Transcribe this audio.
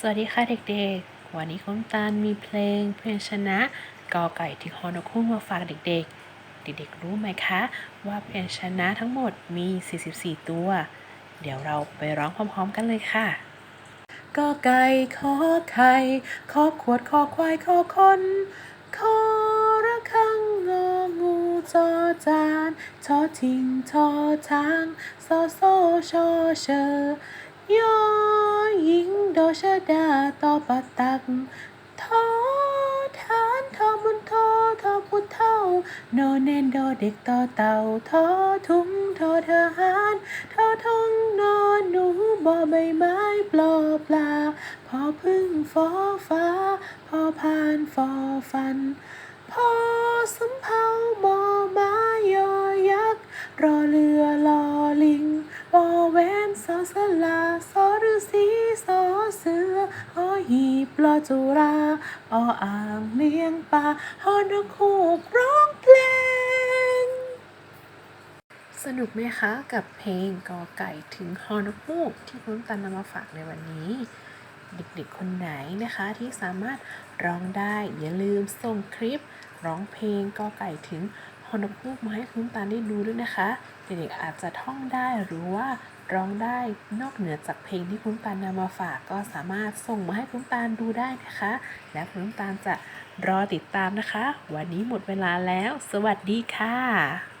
สวัสดีค่ะเด็กๆ วันนี้คุณตาลมีเพลงเพลงชนะกอไก่ที่ฮอนกคู่มาฝากเด็กๆ เด็กๆรู้ไหมคะ ว่าเพลงชนะทั้งหมดมี 44 ตัว เดี๋ยวเราไปร้องพร้อมๆกันเลยค่ะกอไก่ขอไข่ขอขวดขอควายขอคนขอระฆังงองูจอจานชอทิงชอช้างซอโซชอเชอยอ หญิงโดชะดาต่อปะตักทอทานทอมุนทอทอพุทเท่าโนเนนโดเด็กต่อเต่าทอทุงทอทหารทอทงนอนหนูบอใบไม้ปลอปลา พอพึ่งฟอฟ้า พอพานฟอฟัน พอสำเภามอมา หีบลอจุราออ่างเลี้ยงปลาฮอนกฮูกร้องเพลง สนุกไหมคะ กับเพลงกอไก่ถึงฮอนกฮูกที่คุณตันนำมาฝากในวันนี้ เด็กๆคนไหนนะคะที่สามารถร้องได้อย่าลืมส่งคลิป ร้องเพลงกอไก่ถึงฮอนกฮูกมาให้คุณตาลได้ดูด้วยนะคะ เด็กๆอาจจะท่องได้หรือว่าร้องได้นอกเหนือจากเพลงที่คุณตาลนำมาฝากก็สามารถส่งมาให้คุณตาดูได้นะคะ และคุณตาจะรอติดตามนะคะ วันนี้หมดเวลาแล้ว สวัสดีค่ะ